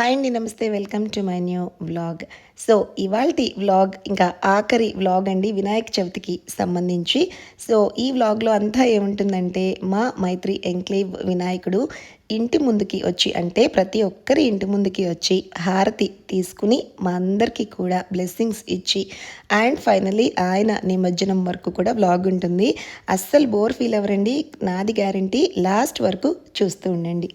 Hi అండి నమస్తే. Welcome to my new vlog. So ఇవాల్టి వ్లాగ్ ఇంకా ఆఖరి వ్లాగ్ అండి వినాయక చవితికి సంబంధించి. సో ఈ వ్లాగ్లో అంతా ఏముంటుందంటే మా మైత్రి ఎంక్లేవ్ వినాయకుడు ఇంటి ముందుకి వచ్చి అంటే ప్రతి ఒక్కరి ఇంటి ముందుకి వచ్చి హారతి తీసుకుని మా అందరికీ కూడా బ్లెస్సింగ్స్ ఇచ్చి అండ్ ఫైనలీ ఆయన నిమజ్జనం వరకు కూడా వ్లాగ్ ఉంటుంది. అస్సలు బోర్ ఫీల్ అవ్వరండి. నాది గ్యారంటీ. లాస్ట్ వరకు చూస్తూ ఉండండి.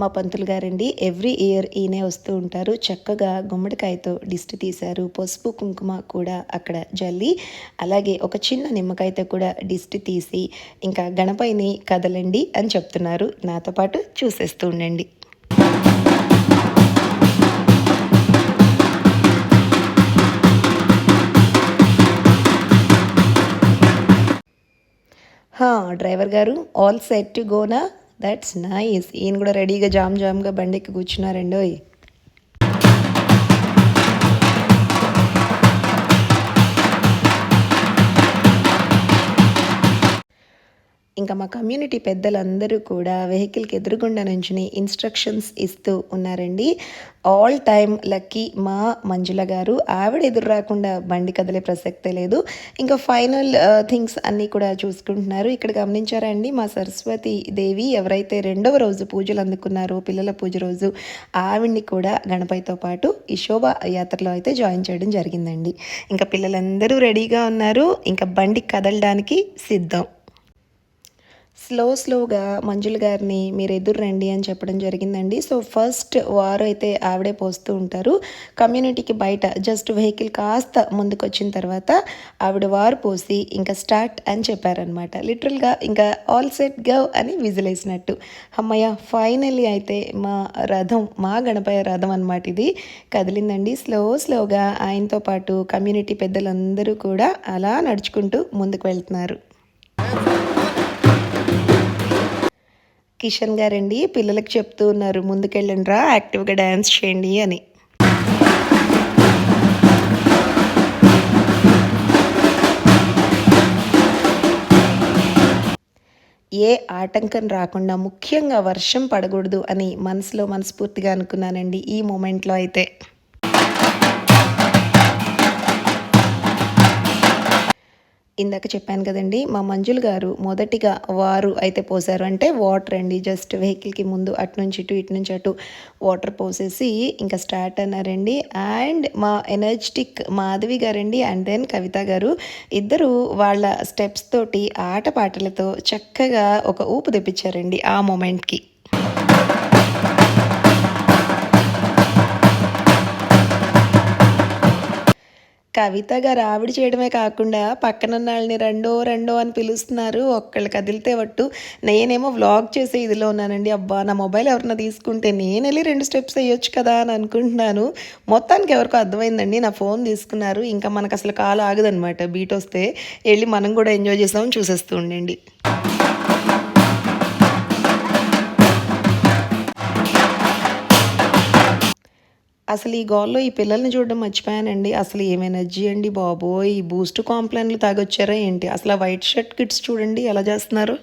మా పంతులు గారండి. ఎవ్రీ ఇయర్ ఈయనే వస్తూ ఉంటారు. చక్కగా గుమ్మడికాయతో దిష్టి తీశారు. పసుపు కుంకుమ కూడా అక్కడ జల్లి అలాగే ఒక చిన్న నిమ్మకాయతో కూడా దిష్టి తీసి ఇంకా గణపైని కదలండి అని చెప్తున్నారు. నాతో పాటు చూసేస్తూ ఉండండి. డ్రైవర్ గారు all set to gonna? That's nice ఈయన కూడా రెడీగా జామ్ జామ్గా బండికి కూర్చున్నారండోయ్. ఇంకా మా కమ్యూనిటీ పెద్దలందరూ కూడా వెహికల్కి ఎదురుగుండా నుంచుని ఇన్స్ట్రక్షన్స్ ఇస్తూ ఉన్నారండి. ఆల్ టైమ్ లక్కీ మా మంజుల గారు. ఆవిడ ఎదురు రాకుండా బండి కదలే ప్రసక్తే లేదు. ఇంకా ఫైనల్ థింగ్స్ అన్నీ కూడా చూసుకుంటున్నారు. ఇక్కడ గమనించారండి మా సరస్వతి దేవి ఎవరైతే రెండవ రోజు పూజలు అందుకున్నారో పిల్లల పూజ రోజు ఆవిడ్ని కూడా గణపతితో పాటు ఈ శోభ యాత్రలో అయితే జాయిన్ చేయడం జరిగిందండి. ఇంకా పిల్లలందరూ రెడీగా ఉన్నారు. ఇంకా బండి కదలడానికి సిద్ధం. స్లో స్లోగా మంజుల గారిని మీరు ఎదురు రండి అని చెప్పడం జరిగిందండి. సో ఫస్ట్ వారు అయితే ఆవిడే పోస్తూ ఉంటారు. కమ్యూనిటీకి బయట జస్ట్ వెహికల్ కాస్త ముందుకు వచ్చిన తర్వాత ఆవిడ వారు పోసి ఇంకా స్టార్ట్ అని చెప్పారనమాట లిటరల్గా ఇంకా ఆల్ సెట్ గవ్ అని విజిలేసినట్టు. అమ్మయ్య ఫైనల్లీ అయితే మా రథం మా గణపయ్య రథం అనమాట ఇది. కదిలిందండి. స్లో స్లోగా ఆయనతో పాటు కమ్యూనిటీ పెద్దలందరూ కూడా అలా నడుచుకుంటూ ముందుకు వెళ్తున్నారు. కిషన్ గారండి. పిల్లలకు చెప్తూ ఉన్నారు ముందుకెళ్ళండి రా యాక్టివ్గా డ్యాన్స్ చేయండి అని. ఏ ఆటంకం రాకుండా ముఖ్యంగా వర్షం పడకూడదు అని మనసులో మనస్ఫూర్తిగా అనుకున్నానండి ఈ మూమెంట్లో అయితే. ఇందాక చెప్పాను కదండి మా మంజులు గారు మొదటిగా వారు అయితే పోసారు. అంటే వాటర్ అండి జస్ట్ వెహికల్కి ముందు అటు నుంచి ఇటు ఇటు నుంచి అటు వాటర్ పోసేసి ఇంకా స్టార్ట్ అన్నారండి. అండ్ మా ఎనర్జెటిక్ మాధవి గారండి అండ్ దెన్ కవిత గారు ఇద్దరు వాళ్ళ స్టెప్స్ తోటి ఆటపాటలతో చక్కగా ఒక ఊపు తెప్పించారండి ఆ మూమెంట్కి. కవిత గారు ఆవిడ చేయడమే కాకుండా పక్కనున్న వాళ్ళని రెండో రెండో అని పిలుస్తున్నారు. ఒక్కళ్ళు కదిలితే వట్టు నేనేమో వ్లాగ్ చేసే ఇదిలో ఉన్నానండి. అబ్బా నా మొబైల్ ఎవరన్నా తీసుకుంటే నేను వెళ్ళి రెండు స్టెప్స్ వేయొచ్చు కదా అని అనుకుంటున్నాను. మొత్తానికి ఎవరికో అర్థమైందండి. నా ఫోన్ తీసుకున్నారు. ఇంకా మనకు అసలు కాలు ఆగదనమాట బీట్ వస్తే వెళ్ళి మనం కూడా ఎంజాయ్ చేసామని చూసేస్తూ ఉండండి. అసలు ఈ గోల్లో ఈ పిల్లల్ని చూడడం మర్చిపోయానండి. అసలు ఏం ఎనర్జీ అండి బాబోయ్. ఈ బూస్ట్ కాంప్లైన్లు తాగొచ్చారా ఏంటి? అసలు ఆ వైట్ షర్ట్ కిట్స్ చూడండి ఎలా చేస్తున్నారు.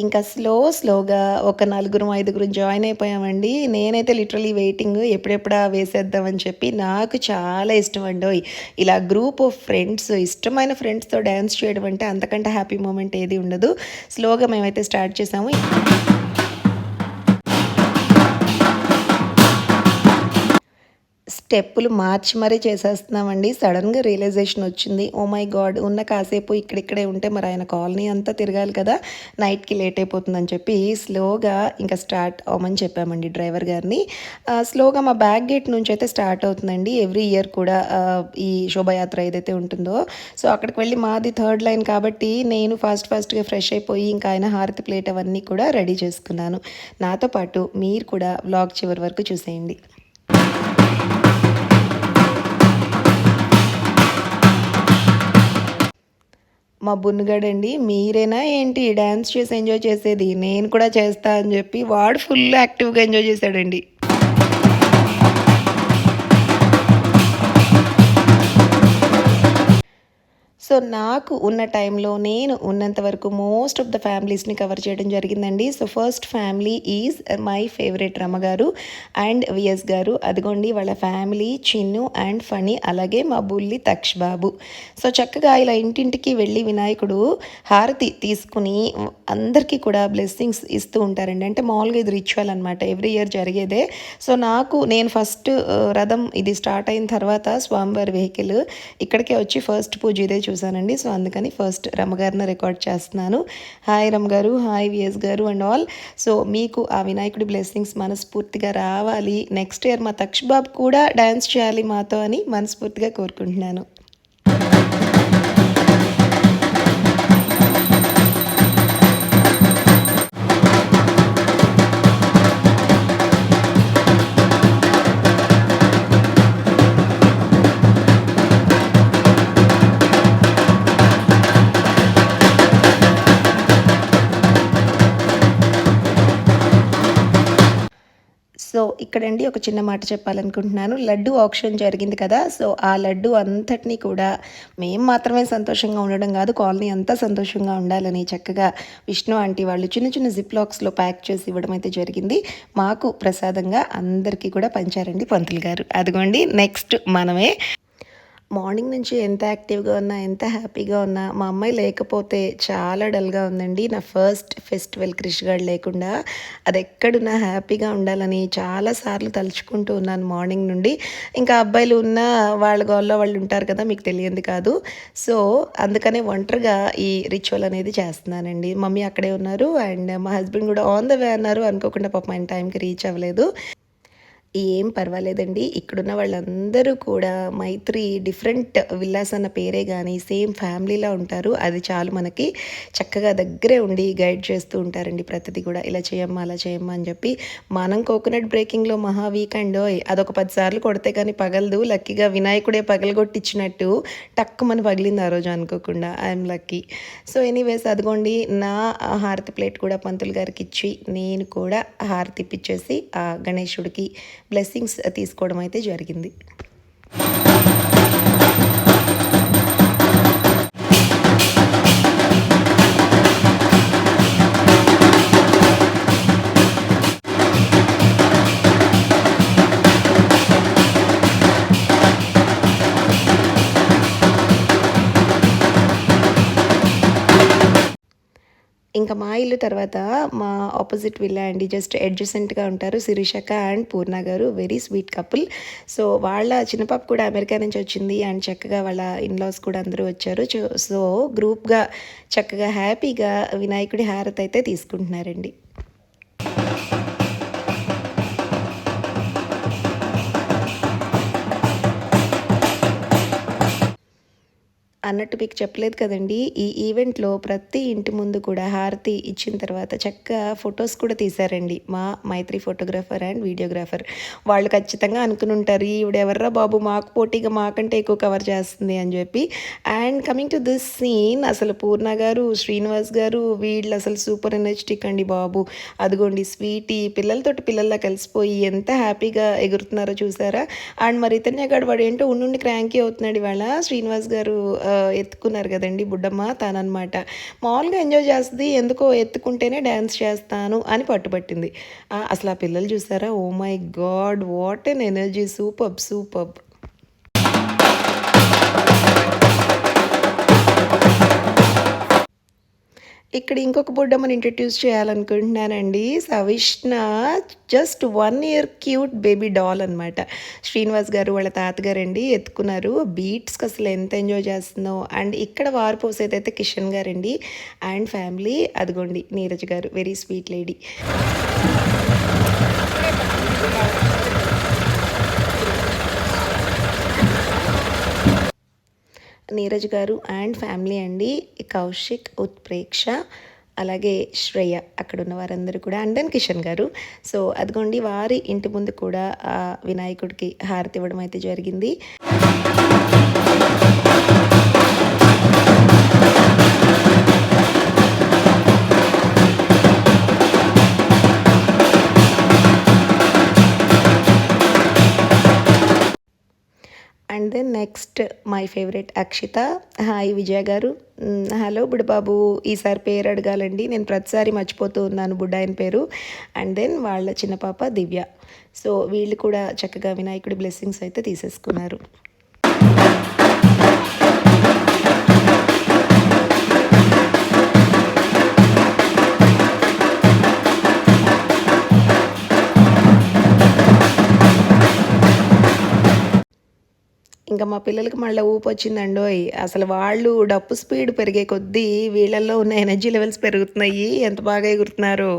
ఇంకా స్లో స్లోగా ఒక నలుగురు ఐదుగురు జాయిన్ అయిపోయామండి. నేనైతే లిటరలీ వెయిటింగ్ ఎప్పుడెప్పుడా వేసేద్దామని చెప్పి నాకు చాలా ఇష్టం అండి ఇలా గ్రూప్ ఆఫ్ ఫ్రెండ్స్ ఇష్టమైన ఫ్రెండ్స్తో డ్యాన్స్ చేయడం అంటే అంతకంటే హ్యాపీ మూమెంట్ ఏది ఉండదు. స్లోగా మేమైతే స్టార్ట్ చేసాము. స్టెప్పులు మార్చి మరీ చేసేస్తున్నామండి. సడన్గా రియలైజేషన్ వచ్చింది. ఓ మై గాడ్ ఉన్న కాసేపు ఇక్కడిక్కడే ఉంటే మరి ఆయన కాలనీ అంతా తిరగాలి కదా. నైట్కి లేట్ అయిపోతుందని చెప్పి స్లోగా ఇంకా స్టార్ట్ అవ్వమని చెప్పామండి డ్రైవర్ గారిని. స్లోగా మా బ్యాక్ గేట్ నుంచి అయితే స్టార్ట్ అవుతుందండి. ఎవ్రీ ఇయర్ కూడా ఈ శోభయాత్ర ఏదైతే ఉంటుందో. సో అక్కడికి వెళ్ళి మాది థర్డ్ లైన్ కాబట్టి నేను ఫాస్ట్ ఫాస్ట్గా ఫ్రెష్ అయిపోయి ఇంకా ఆయన హారతి ప్లేట్ అవన్నీ కూడా రెడీ చేసుకున్నాను. నాతో పాటు మీరు కూడా వ్లాగ్ చివరి వరకు చూసేయండి. మా బున్నుగాడండి మీరేనా ఏంటి? డ్యాన్స్ చేసి ఎంజాయ్ చేసేది? నేను కూడా చేస్తా అని చెప్పి వాడు ఫుల్ యాక్టివ్గా ఎంజాయ్ చేశాడండి. సో నాకు ఉన్న టైంలో నేను ఉన్నంత వరకు మోస్ట్ ఆఫ్ ద ఫ్యామిలీస్ని కవర్ చేయడం జరిగిందండి. So first family is my favourite రమ్మగారు అండ్ విఎస్ గారు. అదిగోండి వాళ్ళ ఫ్యామిలీ చిన్ను అండ్ ఫణి అలాగే మా బుల్లి తక్ష్ బాబు సో చక్కగా ఇలా ఇంటింటికి వెళ్ళి వినాయకుడు హారతి తీసుకుని అందరికీ కూడా బ్లెస్సింగ్స్ ఇస్తూ ఉంటారండి. అంటే మామూలుగా ఇది రిచువల్ అనమాట ఎవ్రీ ఇయర్ జరిగేదే. సో నాకు నేను ఫస్ట్ uh, రథం ఇది స్టార్ట్ అయిన తర్వాత స్వామివారి వెహికల్ ఇక్కడికే వచ్చి ఫస్ట్ పూజ ఇదే చూశానండి. సో అందుకని ఫస్ట్ రమ్మగారిని రికార్డ్ చేస్తున్నాను. హాయ్ రమ్ గారు హాయ్ విఎస్ గారు అండ్ ఆల్. సో మీకు ఆ వినాయకుడి బ్లెస్సింగ్స్ మనస్ఫూర్తిగా రావాలి. నెక్స్ట్ ఇయర్ మా తక్షబాబు కూడా డ్యాన్స్ చేయాలి మాతో అని మనస్ఫూర్తిగా కోరుకుంటున్నాను. ఇక్కడండి ఒక చిన్న మాట చెప్పాలనుకుంటున్నాను. లడ్డు ఆప్షన్ జరిగింది కదా సో ఆ లడ్డు అంతటినీ కూడా మేము మాత్రమే సంతోషంగా ఉండడం కాదు కాలనీ అంతా సంతోషంగా ఉండాలని చక్కగా విష్ణు ఆంటీ వాళ్ళు చిన్న చిన్న జిప్ లాక్స్లో ప్యాక్ చేసి ఇవ్వడం అయితే జరిగింది. మాకు ప్రసాదంగా అందరికీ కూడా పంచారండి పంతులు గారు. అదిగోండి నెక్స్ట్ మనమే మార్నింగ్ నుంచి ఎంత యాక్టివ్గా ఉన్నా ఎంత హ్యాపీగా ఉన్నా మా అమ్మాయి లేకపోతే చాలా డల్గా ఉందండి. నా ఫస్ట్ ఫెస్టివల్ క్రిష్ గార్డ్ లేకుండా అది ఎక్కడున్నా హ్యాపీగా ఉండాలని చాలాసార్లు తలుచుకుంటూ ఉన్నాను మార్నింగ్ నుండి. ఇంకా అబ్బాయిలు ఉన్న వాళ్ళ గోల్లో వాళ్ళు ఉంటారు కదా మీకు తెలియంది కాదు. సో అందుకనే ఒంటరిగా ఈ రిచువల్ అనేది చేస్తున్నానండి. మమ్మీ అక్కడే ఉన్నారు అండ్ మా హస్బెండ్ కూడా ఆన్ ద వే అన్నారు. అనుకోకుండా పాప ఆయన టైంకి రీచ్ అవ్వలేదు. ఏం పర్వాలేదండి. ఇక్కడున్న వాళ్ళందరూ కూడా మైత్రి డిఫరెంట్ విల్లాస్ అన్న పేరే కానీ సేమ్ ఫ్యామిలీలా ఉంటారు. అది చాలు మనకి చక్కగా దగ్గరే ఉండి గైడ్ చేస్తూ ఉంటారండి ప్రతిదీ కూడా. ఇలా చేయమ్మా అలా చేయమ్మా అని చెప్పి మనం కోకోనట్ బ్రేకింగ్లో మహా వీకెండ్ అదొక పది సార్లు కొడితే కానీ పగలదు. లక్కీగా వినాయకుడే పగలగొట్టించినట్టు టక్కు మన పగిలింది ఆ రోజు అనుకోకుండా. I'm lucky. సో ఎనీవేస్ అదిగోండి నా హారతి ప్లేట్ కూడా పంతులు గారికి ఇచ్చి నేను కూడా హారతి ఇప్పించేసి ఆ గణేశుడికి బ్లెస్సింగ్స్ తీసుకోవడం అయితే జరిగింది. ఇంకా మా ఇల్లు తర్వాత మా ఆపోజిట్ విల్లా అండి. జస్ట్ అడ్జసెంట్గా ఉంటారు శిరీషక అండ్ పూర్ణ గారు. వెరీ స్వీట్ కపుల్ సో వాళ్ళ చిన్నపాప కూడా అమెరికా నుంచి వచ్చింది అండ్ చక్కగా వాళ్ళ ఇన్లాస్ కూడా అందరూ వచ్చారు. సో గ్రూప్గా చక్కగా హ్యాపీగా వినాయకుడి హారతి అయితే తీసుకుంటున్నారండి. అన్నట్టు మీకు చెప్పలేదు కదండి. ఈ ఈవెంట్లో ప్రతి ఇంటి ముందు కూడా హారతి ఇచ్చిన తర్వాత చక్కగా ఫొటోస్ కూడా తీశారండి. మా మైత్రి ఫోటోగ్రాఫర్ అండ్ వీడియోగ్రాఫర్. వాళ్ళు ఖచ్చితంగా అనుకుని ఉంటారు ఈవిడ ఎవర్రా బాబు? మాకు పోటీగా మాకంటే ఎక్కువ కవర్ చేస్తుంది అని చెప్పి. And coming to this scene అసలు పూర్ణ గారు శ్రీనివాస్ గారు వీళ్ళు అసలు సూపర్ ఎనర్జెటిక్ అండి బాబు. అదిగోండి స్వీటీ పిల్లలతోటి పిల్లల్లా కలిసిపోయి ఎంత హ్యాపీగా ఎగురుతున్నారో చూసారా? అండ్ మరి ఇతన్య గడు వాడు ఏంటో ఉండి క్రాంకీ అవుతున్నాడు ఇవాళ. శ్రీనివాస్ గారు ఎత్తుకున్నారు కదండి బుడ్డమ్మ తాననమాట మామూలుగా ఎంజాయ్ చేస్తుంది ఎందుకో ఎత్తుకుంటేనే డ్యాన్స్ చేస్తాను అని పట్టుబట్టింది. అసలు ఆ పిల్లలు చూసారా? ఓ my god what an energy superb superb ఇక్కడ ఇంకొక బుడ్డమ్మని introduce చేయాలనుకుంటున్నానండి. Savishna just one year cute baby doll అనమాట శ్రీనివాస్ గారు వాళ్ళ తాతగారు అండి ఎత్తుకున్నారు బీట్స్కి అసలు ఎంత ఎంజాయ్ చేస్తుందో అండ్ ఇక్కడ వారు పోసేదైతే కిషన్ గారండి. అండ్ ఫ్యామిలీ అదిగోండి నీరజ్ గారు వెరీ స్వీట్ లేడీ నీరజ్ గారు అండ్ ఫ్యామిలీ అండి కౌశిక్ ఉత్ప్రేక్ష అలాగే శ్రేయ అక్కడ ఉన్న వారందరూ కూడా అండ్ దెన్ కిషన్ గారు. సో అదిగోండి వారి ఇంటి ముందు కూడా ఆ వినాయకుడికి హారతి ఇవ్వడం అయితే జరిగింది. And then next my favourite Akshitha. Hi Vijaya గారు. హలో బుడ్డబాబు. ఈసారి పేరు అడగాలండి. నేను ప్రతిసారి మర్చిపోతూ ఉన్నాను బుడ్డ ఆయన పేరు. అండ్ దెన్ వాళ్ళ చిన్న పాప దివ్య. సో వీళ్ళు కూడా చక్కగా వినాయకుడి బ్లెస్సింగ్స్ అయితే తీసేసుకున్నారు. ఇంకా మా పిల్లలకి మళ్ళీ ఊపు వచ్చిందండోయ్ అసలు వాళ్ళు డప్పు స్పీడ్ పెరిగే కొద్దీ వీళ్ళల్లో ఉన్న ఎనర్జీ లెవెల్స్ పెరుగుతున్నాయి. ఎంత బాగా ఎగురుతున్నారు.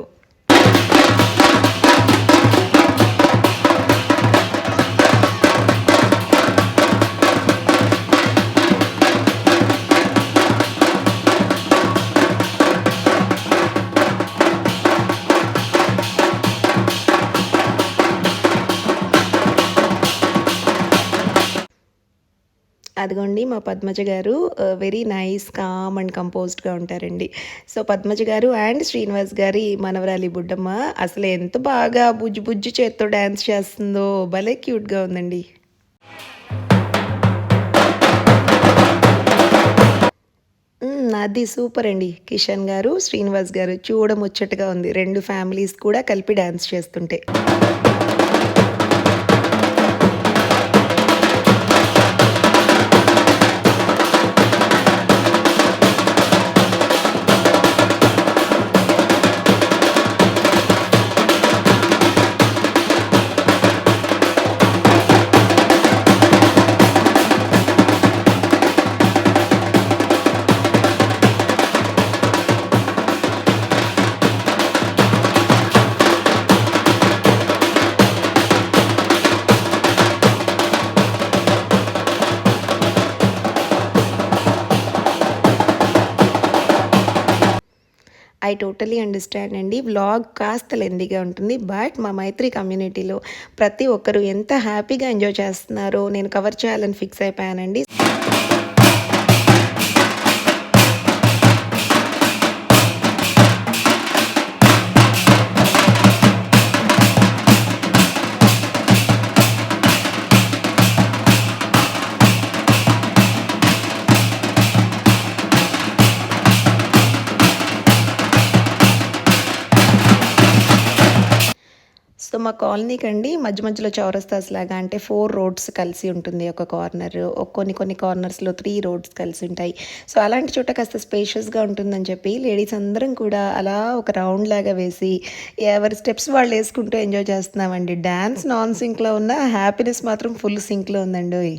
అదిగోండి మా పద్మజ గారు వెరీ నైస్ కామ్ అండ్ కంపోజ్డ్గా ఉంటారండి. సో పద్మజ గారు అండ్ శ్రీనివాస్ గారి మనవరాలి బుడ్డమ్మ అసలు ఎంత బాగా బుజ్జు బుజ్జు చేత్తో డ్యాన్స్ చేస్తుందో భలే క్యూట్గా ఉందండి. అది సూపర్ అండి. కిషన్ గారు శ్రీనివాస్ గారు చూడముచ్చటగా ఉంది. రెండు ఫ్యామిలీస్ కూడా కలిపి డ్యాన్స్ చేస్తుంటే. ఐ టోటలీ అండర్స్టాండ్ అండి. వ్లాగ్ కాస్త లెందీగా ఉంటుంది. బట్ మా మైత్రి కమ్యూనిటీలో ప్రతి ఒక్కరు ఎంత హ్యాపీగా ఎంజాయ్ చేస్తున్నారో నేను కవర్ చేయాలని ఫిక్స్ అయిపోయానండి. మా కాలనీకి అండి మధ్య మధ్యలో చౌరస్తాస్ లాగా అంటే ఫోర్ రోడ్స్ కలిసి ఉంటుంది ఒక కార్నర్. కొన్ని కొన్ని కార్నర్స్లో త్రీ రోడ్స్ కలిసి ఉంటాయి. సో అలాంటి చోట కాస్త స్పేషియస్గా ఉంటుందని చెప్పి లేడీస్ అందరం కూడా అలా ఒక రౌండ్ లాగా వేసి ఎవరి స్టెప్స్ వాళ్ళు వేసుకుంటూ ఎంజాయ్ చేస్తున్నామండి. డ్యాన్స్ నాన్ సింక్లో ఉన్న హ్యాపీనెస్ మాత్రం ఫుల్ సింక్లో ఉందండి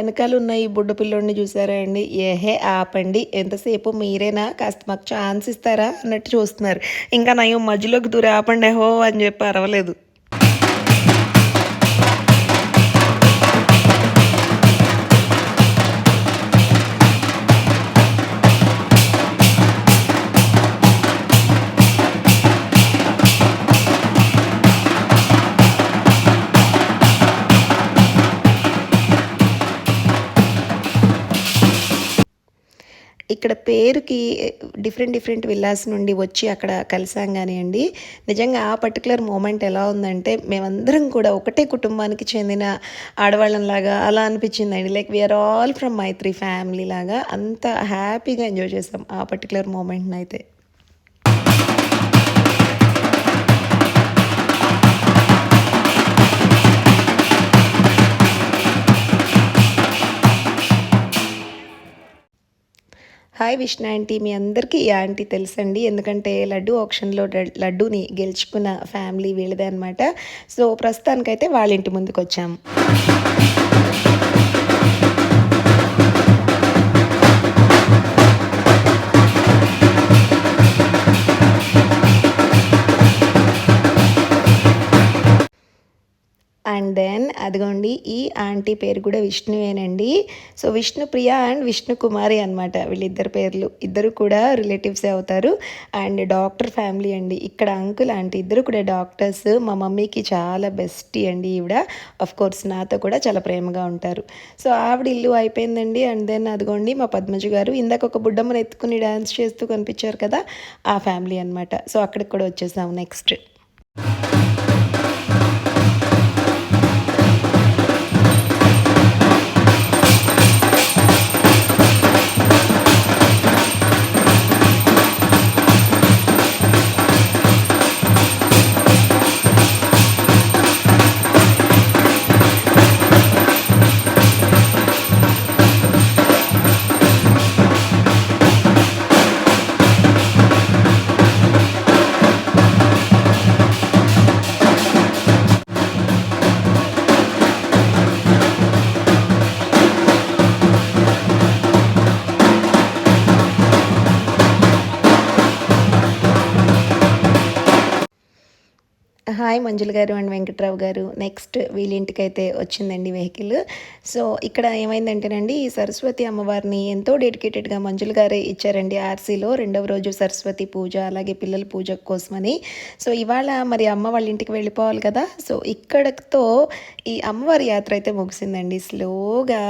వెనకాల ఉన్న ఈ బుడ్డ పిల్లోడిని చూసారా అండి? ఏహే ఆపండి. ఎంతసేపు మీరేనా? కాస్త మాకు ఛాన్స్ ఇస్తారా? అన్నట్టు చూస్తున్నారు. ఇంకా నయం మధ్యలోకి దూరి ఆపండి. హో అని చెప్పి అరవలేదు. ఇక్కడ పేరుకి డిఫరెంట్ డిఫరెంట్ విల్లాస్ నుండి వచ్చి అక్కడ కలిసాం కానివ్వండి. నిజంగా ఆ పర్టికులర్ మూమెంట్ ఎలా ఉందంటే మేమందరం కూడా ఒకటే కుటుంబానికి చెందిన ఆడవాళ్ళంలాగా అలా అనిపించిందండి. Like we are all from Maitri family లాగా అంత హ్యాపీగా ఎంజాయ్ చేసాం ఆ పర్టికులర్ మూమెంట్ని అయితే హాయ్ విష్ణు ఆంటీ మీ అందరికీ ఈ ఆంటీ తెలుసండి. ఎందుకంటే లడ్డు ఆప్షన్లో లడ్డూని గెలుచుకున్న ఫ్యామిలీ వీళ్ళదే అనమాట సో ప్రస్తుతానికైతే వాళ్ళ ఇంటి ముందుకు వచ్చాము అండ్ దెన్ అదిగోండి ఈ ఆంటీ పేరు కూడా విష్ణువేనండి. సో విష్ణుప్రియ అండ్ విష్ణు కుమారి అనమాట వీళ్ళిద్దరు పేర్లు. ఇద్దరు కూడా రిలేటివ్సే అవుతారు. అండ్ డాక్టర్ ఫ్యామిలీ అండి. ఇక్కడ అంకుల్ ఆంటీ ఇద్దరు కూడా డాక్టర్స్. మా మమ్మీకి చాలా బెస్టీ అండి ఈవిడ. అఫ్ కోర్స్ నాతో కూడా చాలా ప్రేమగా ఉంటారు. సో ఆవిడ ఇల్లు అయిపోయిందండి. అండ్ దెన్ అదిగోండి మా పద్మజ గారు ఇందాక ఒక బుడ్డమ్మను ఎత్తుకుని డ్యాన్స్ చేస్తూ కనిపించారు కదా ఆ ఫ్యామిలీ అనమాట సో అక్కడికి కూడా వచ్చేసాము నెక్స్ట్. హాయ్ మంజుల గారు అండ్ వెంకట్రావు గారు. నెక్స్ట్ వీళ్ళ అయితే వచ్చిందండి వెహికల్. సో ఇక్కడ ఏమైందంటేనండి ఈ సరస్వతి అమ్మవారిని ఎంతో డెడికేటెడ్గా మంజుల గారే ఇచ్చారండి ఆర్సీలో రెండవ రోజు సరస్వతి పూజ అలాగే పిల్లల పూజ కోసమని. సో ఇవాళ మరి అమ్మ వాళ్ళ ఇంటికి వెళ్ళిపోవాలి కదా. సో ఇక్కడతో ఈ అమ్మవారి యాత్ర అయితే ముగిసిందండి. స్లోగా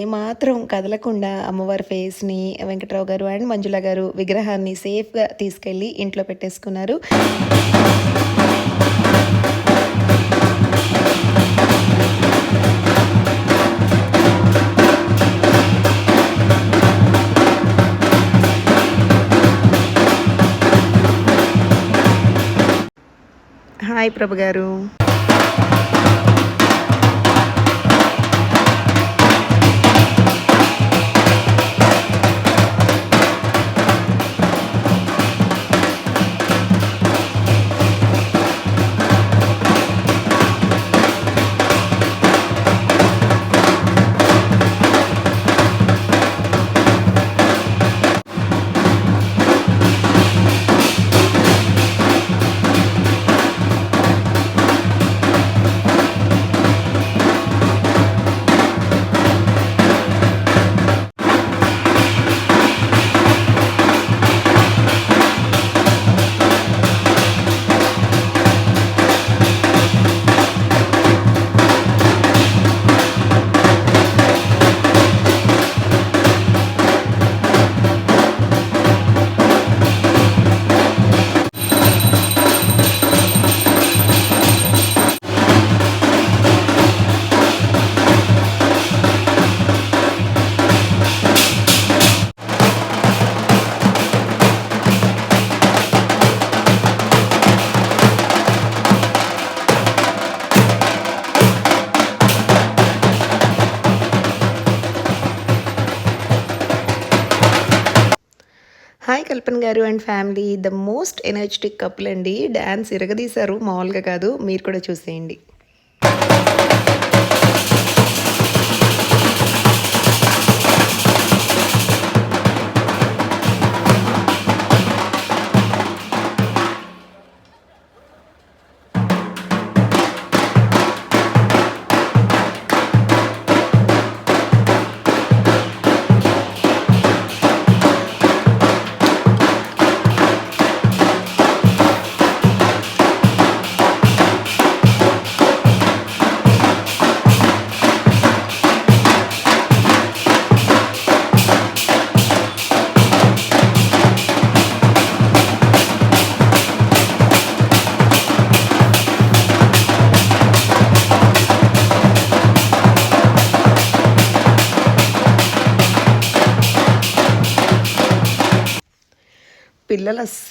ఏమాత్రం కదలకుండా అమ్మవారి ఫేస్ని వెంకట్రావు గారు అండ్ మంజుల గారు విగ్రహాన్ని సేఫ్గా తీసుకెళ్ళి ఇంట్లో పెట్టేసుకున్నారు. ప్రభు గారు. గారు and family the most energetic couple అండి. డ్యాన్స్ ఇరగదీశారు మామూలుగా కాదు. మీరు కూడా చూసేయండి.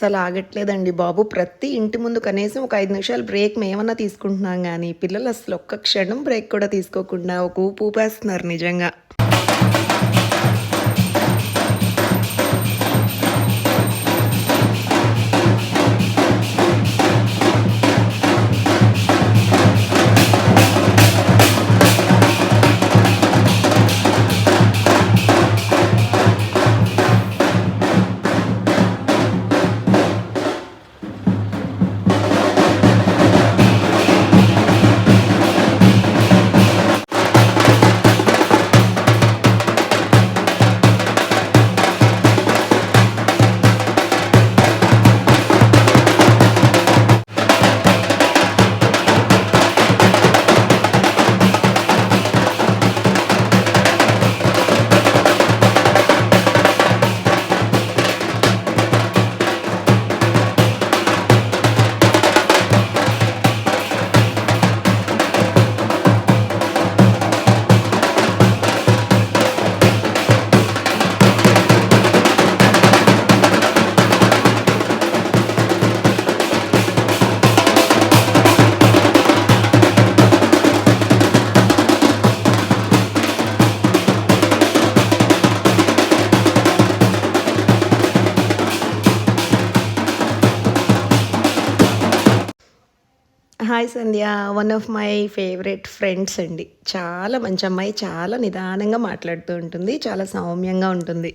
అస్సలు ఆగట్లేదండి బాబు. ప్రతి ఇంటి ముందు కనీసం ఒక ఐదు నిమిషాలు బ్రేక్ మేమన్నా తీసుకుంటున్నాం కానీ పిల్లలు అసలు ఒక్క క్షణం బ్రేక్ కూడా తీసుకోకుండా ఒక ఊపేస్తున్నారు నిజంగా. Sandhya one of my favourite friends అండి. చాలా మంచి అమ్మాయి చాలా నిదానంగా మాట్లాడుతూ ఉంటుంది చాలా సౌమ్యంగా ఉంటుంది.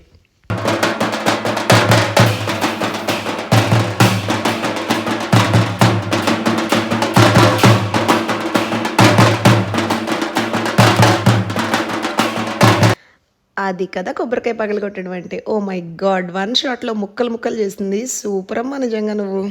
అది కదా కొబ్బరికాయ పగలగొట్టడం అంటే. ఓ మై గాడ్ వన్ షాట్లో ముక్కలు ముక్కలు చేస్తుంది సూపర్ అమ్మ నిజంగా నువ్వు.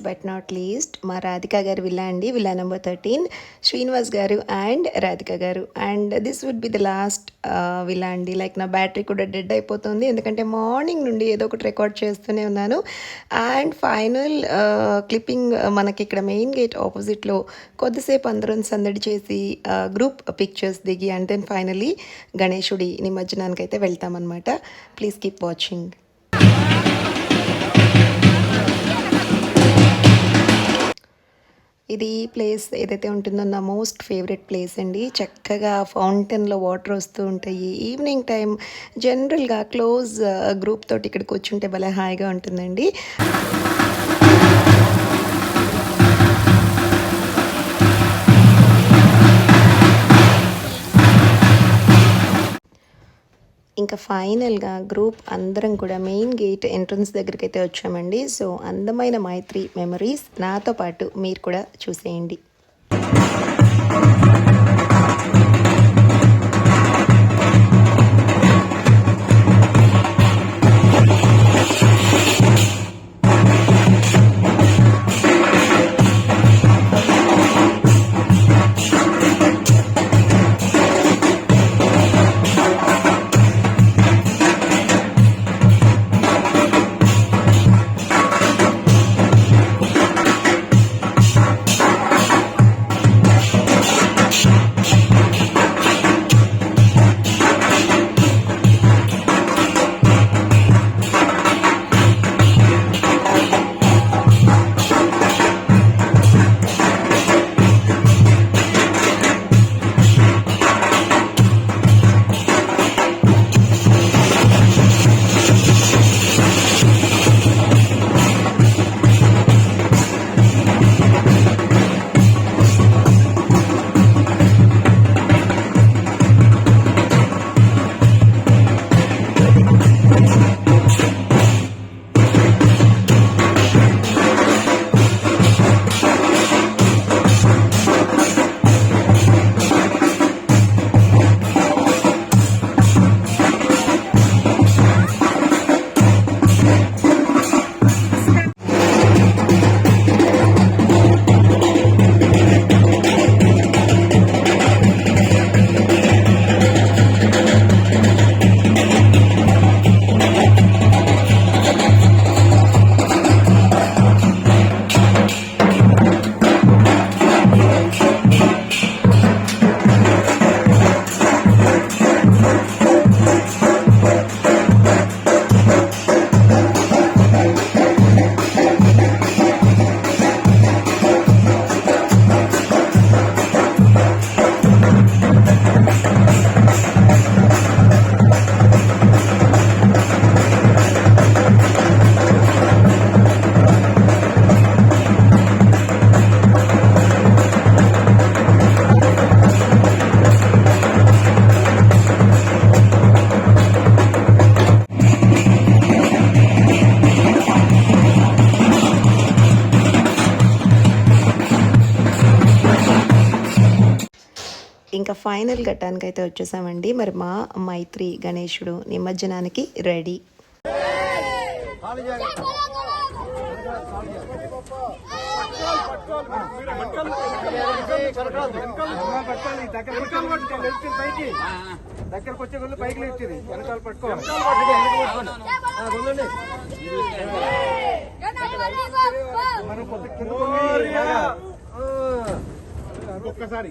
లాస్ట్ బట్ నాట్ లీస్ట్ మా రాధిక గారు విల్లా అండి విల్లా నెంబర్ థర్టీన్ శ్రీనివాస్ గారు అండ్ రాధిక గారు. And this would be the last villa అండి. లైక్ నా బ్యాటరీ కూడా డెడ్ అయిపోతుంది. ఎందుకంటే మార్నింగ్ నుండి ఏదో ఒకటి రికార్డ్ చేస్తూనే ఉన్నాను. అండ్ ఫైనల్ క్లిప్పింగ్ మనకి ఇక్కడ మెయిన్ గేట్ ఆపోజిట్లో కొద్దిసేపు అందరం సందడి చేసి గ్రూప్ పిక్చర్స్ దిగి అండ్ దెన్ ఫైనలీ గణేశుడి నిమజ్జనానికి అయితే వెళ్తామన్నమాట. ప్లీజ్ కీప్ వాచింగ్ ఇది ప్లేస్ ఏదైతే ఉంటుందో నా మోస్ట్ ఫేవరెట్ ప్లేస్ అండి. చక్కగా ఫౌంటైన్లో వాటర్ వస్తూ ఉంటాయి. ఈవినింగ్ టైం జనరల్గా క్లోజ్ గ్రూప్ తోటి ఇక్కడ కూర్చుంటే భలే హాయిగా ఉంటుందండి. ఇంకా ఫైనల్గా గ్రూప్ అందరం కూడా మెయిన్ గేట్ ఎంట్రన్స్ దగ్గరికి అయితే వచ్చామండి. సో అందమైన మైత్రి మెమరీస్ నాతో పాటు మీరు కూడా చూసేయండి. ఫైనల్ ఘట్టానికి అయితే వచ్చేసామండి. మరి మా మైత్రి గణేశుడు నిమజ్జనానికి రెడీ. దగ్గరకు వచ్చే పైకి లేచేది వెనకాల పట్టుకోవాలి మనం ఇంకొకసారి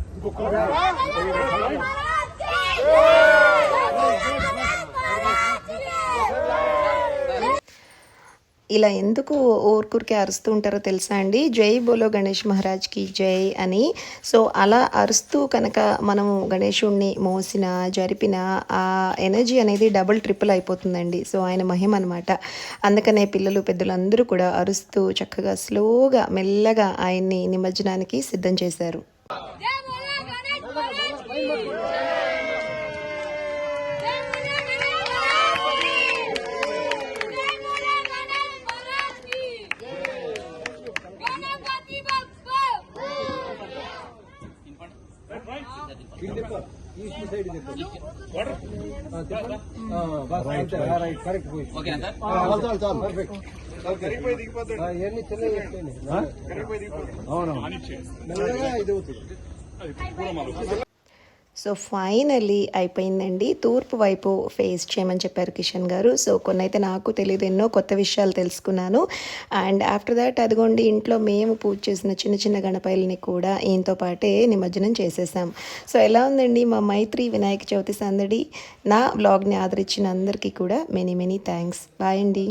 ఇలా ఎందుకు ఊరుకూరికే అరుస్తూ ఉంటారో తెలుసా అండి? జై బోలో గణేష్ మహారాజ్కి జై అని. సో అలా అరుస్తూ కనుక మనము గణేషుణ్ణి మోసిన జరిపిన ఆ ఎనర్జీ అనేది డబుల్ ట్రిపుల్ అయిపోతుందండి. సో ఆయన మహిమ అనమాట అందుకనే పిల్లలు పెద్దలు అందరూ కూడా అరుస్తూ చక్కగా స్లోగా మెల్లగా ఆయన్ని నిమజ్జనానికి సిద్ధం చేశారు. జై బోలో గణేష్ మహారాజ్కి సో ఫైనల్లీ అయిపోయిందండి. తూర్పు వైపు ఫేస్ చేయమని చెప్పారు కిషన్ గారు. సో కొన్ని అయితే నాకు తెలియదు ఎన్నో కొత్త విషయాలు తెలుసుకున్నాను. అండ్ ఆఫ్టర్ దాట్ అదిగోండి ఇంట్లో మేము పూజ చేసిన చిన్న చిన్న గణపైలని కూడా ఈయనతో పాటే నిమజ్జనం చేసేసాం. సో ఎలా ఉందండి మా మైత్రి వినాయక చవితి సందడి? నా బ్లాగ్ని ఆదరించిన అందరికీ కూడా మెనీ మెనీ థ్యాంక్స్ బాయ్ అండి.